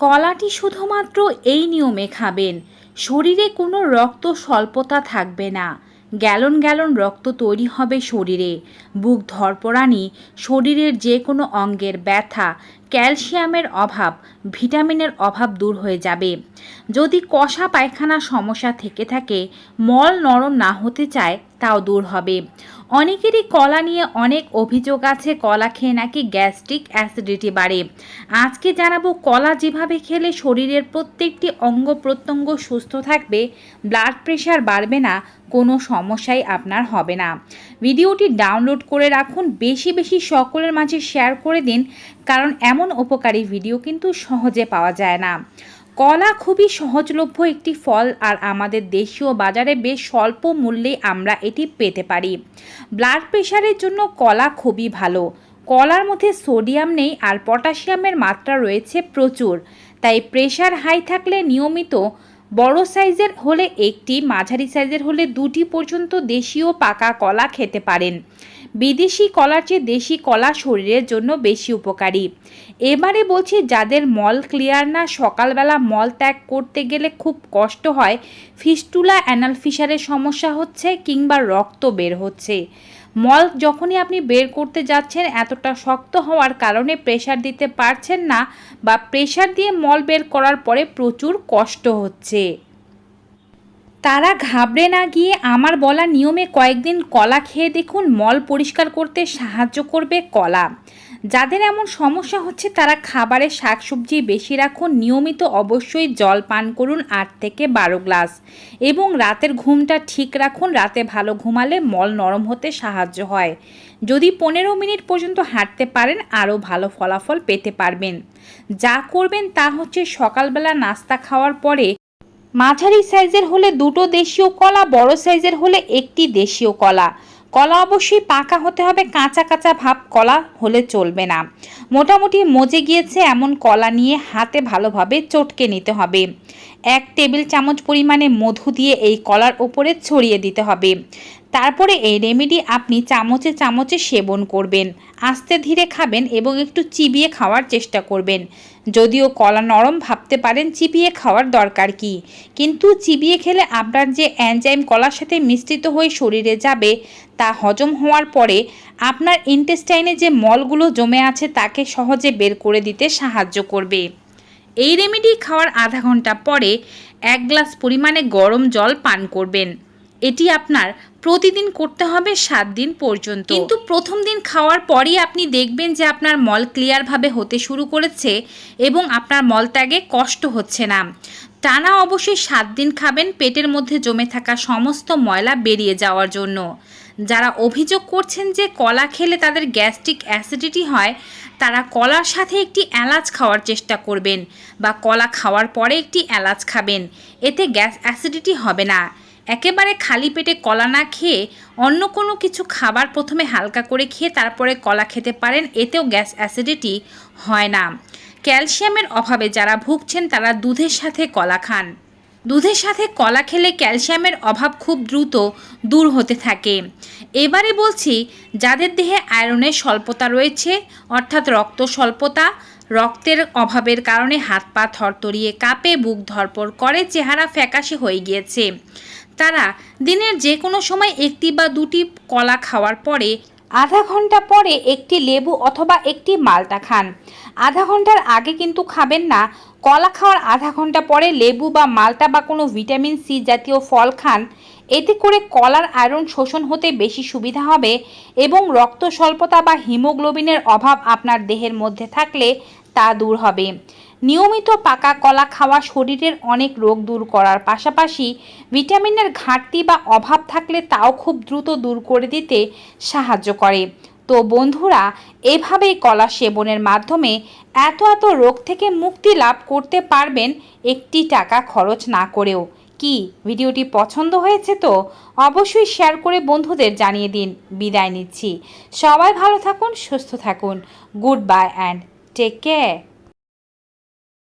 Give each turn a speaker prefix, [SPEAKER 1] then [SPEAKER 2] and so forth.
[SPEAKER 1] কলাটি শুধুমাত্র এই নিয়মে খাবেন। শরীরে কোনো রক্ত স্বল্পতা থাকবে না। গ্যালন গ্যালন রক্ত তৈরি হবে শরীরে। বুক ধরপড়ানি শরীরের যে কোনো অঙ্গের ব্যথা ক্যালসিয়ামের অভাব, ভিটামিনের অভাব দূর হয়ে যাবে। যদি কষা পায়খানার সমস্যা থেকে থাকে, মল নরম না হতে চায়, তাও দূর হবে। অনেকেরই কলা নিয়ে অনেক অভিযোগ আছে, কলা খেয়ে নাকি গ্যাস্ট্রিক অ্যাসিডিটি বাড়ে। আজকে জানাব, কলা যেভাবে খেলে শরীরের প্রত্যেকটি অঙ্গ প্রত্যঙ্গ সুস্থ থাকবে, ব্লাড প্রেশার বাড়বে না, কোনো সমস্যাই আপনার হবে না। ভিডিওটি ডাউনলোড করে রাখুন, বেশি বেশি সকলের মাঝে শেয়ার করে দিন কারণ এমন উপকারী ভিডিও কিন্তু সহজে পাওয়া যায় না। কলা খুবই সহজলভ্য একটি ফল আর আমাদের দেশীয় বাজারে বেশ স্বল্প মূল্যে আমরা এটি পেতে পারি। ব্লাড প্রেশারের জন্য কলা খুবই ভালো। কলার মধ্যে সোডিয়াম নেই আর পটাশিয়ামের মাত্রা রয়েছে প্রচুর। তাই প্রেশার হাই থাকলে নিয়মিত বড় সাইজের হলে একটি, মাঝারি সাইজের হলে দুটি পর্যন্ত দেশীয় পাকা কলা খেতে পারেন। বিদেশি কলার চেয়ে দেশি কলা শরীরের জন্য বেশি উপকারী। এবারে বলছি, যাদের মল ক্লিয়ার না, সকালবেলা মল ত্যাগ করতে গেলে খুব কষ্ট হয়, ফিস্টুলা অ্যানাল ফিসারের সমস্যা হচ্ছে কিংবা রক্ত বের হচ্ছে। মল যখনই আপনি বের করতে যাচ্ছেন, এতটা শক্ত হওয়ার কারণে প্রেশার দিতে পারছেন না বা প্রেশার দিয়ে মল বের করার পরে প্রচুর কষ্ট হচ্ছে। তারা ঘাবড়ে না গিয়ে আমার বলা নিয়মে কয়েকদিন কলা খেয়ে দেখুন, মল পরিষ্কার করতে সাহায্য করবে কলা। যাদের এমন সমস্যা হচ্ছে তারা খাবারে শাকসবজি বেশি রাখুন, নিয়মিত অবশ্যই জল পান করুন আট থেকে বারো গ্লাস। এবং রাতের ঘুমটা ঠিক রাখুন, রাতে ভালো ঘুমালে মল নরম হতে সাহায্য হয়। যদি পনেরো মিনিট পর্যন্ত হাঁটতে পারেন, আরও ভালো ফলাফল পেতে পারবেন। যা করবেন তা হচ্ছে সকালবেলা নাস্তা খাওয়ার পরে মাঝারি সাইজের হলে দুটো দেশীয় কলা, বড় সাইজের হলে একটি দেশীয় কলা। কলা অবশ্যই পাকা হতে হবে, কাঁচা কাঁচা ভাব কলা হলে চলবে না। মোটামুটি মজে গিয়েছে এমন কলা নিয়ে হাতে ভালোভাবে চটকে নিতে হবে। এক টেবিল চামচ পরিমাণে মধু দিয়ে এই কলার ওপরে ছড়িয়ে দিতে হবে। তারপরে এই রেমেডি আপনি চামচে চামচে সেবন করবেন, আস্তে ধীরে খাবেন এবং একটু চিবিয়ে খাওয়ার চেষ্টা করবেন। যদিও কলা নরম ভাবতে পারেন চিবিয়ে খাওয়ার দরকার কি, কিন্তু চিবিয়ে খেলে আপনার যে অ্যানজাইম কলার সাথে মিশ্রিত হয়ে শরীরে যাবে তা হজম হওয়ার পরে আপনার ইন্টেস্টাইনে যে মলগুলো জমে আছে তাকে সহজে বের করে দিতে সাহায্য করবে। এই রেমেডি খাওয়ার আধা ঘণ্টা পরে এক গ্লাস পরিমাণে গরম জল পান করবেন। এটি আপনার প্রতিদিন করতে হবে সাত দিন পর্যন্ত। কিন্তু প্রথম দিন খাওয়ার পরই আপনি দেখবেন যে আপনার মল ক্লিয়ারভাবে হতে শুরু করেছে এবং আপনার মল ত্যাগে কষ্ট হচ্ছে না। টানা অবশ্যই সাত দিন খাবেন, পেটের মধ্যে জমে থাকা সমস্ত ময়লা বেরিয়ে যাওয়ার জন্য। যারা অভিযোগ করছেন যে কলা খেলে তাদের গ্যাস্ট্রিক অ্যাসিডিটি হয়, তারা কলার সাথে একটি এলাচ খাওয়ার চেষ্টা করবেন বা কলা খাওয়ার পরে একটি এলাচ খাবেন। এতে গ্যাস অ্যাসিডিটি হবে না। একেবারে খালি পেটে কলা না খেয়ে অন্য কোনো কিছু খাবার প্রথমে হালকা করে খেয়ে তারপরে কলা খেতে পারেন, এতেও গ্যাস অ্যাসিডিটি হয় না। ক্যালসিয়ামের অভাবে যারা ভুগছেন তারা দুধের সাথে কলা খান। দুধের সাথে কলা খেলে ক্যালসিয়ামের অভাব খুব দ্রুত দূর হতে থাকে। এবারে বলছি, যাদের দেহে আয়রনের স্বল্পতা রয়েছে, অর্থাৎ রক্ত স্বল্পতা, রক্তের অভাবের কারণে হাত পা থরতরিয়ে কাঁপে, বুক ধরপড় করে, চেহারা ফ্যাকাশে হয়ে গিয়েছে। তারা দিনের যে কোনো সময় একটি বা দুটি কলা খাওয়ার পরে আধা ঘণ্টা পরে একটি লেবু অথবা একটি মালটা খান। আধা ঘণ্টার আগে কিন্তু খাবেন না। কলা খাওয়ার আধা ঘণ্টা পরে লেবু বা মালটা বা কোনো ভিটামিন সি জাতীয় ফল খান। এতে করে কলার আয়রন শোষণ হতে বেশি সুবিধা হবে এবং রক্ত স্বল্পতা বা হিমোগ্লোবিনের অভাব আপনার দেহের মধ্যে থাকলে তা দূর হবে। নিয়মিত পাকা কলা খাওয়া শরীরের অনেক রোগ দূর করার পাশাপাশি ভিটামিনের ঘাটতি বা অভাব থাকলে তাও খুব দ্রুত দূর করে দিতে সাহায্য করে। তো বন্ধুরা, এভাবেই কলা সেবনের মাধ্যমে এত এত রোগ থেকে মুক্তি লাভ করতে পারবেন একটি টাকা খরচ না করেও। কি, ভিডিওটি পছন্দ হয়েছে তো? অবশ্যই শেয়ার করে বন্ধুদের জানিয়ে দিন। বিদায় নিচ্ছি। সবাই ভালো থাকুন, সুস্থ থাকুন। Goodbye and take care.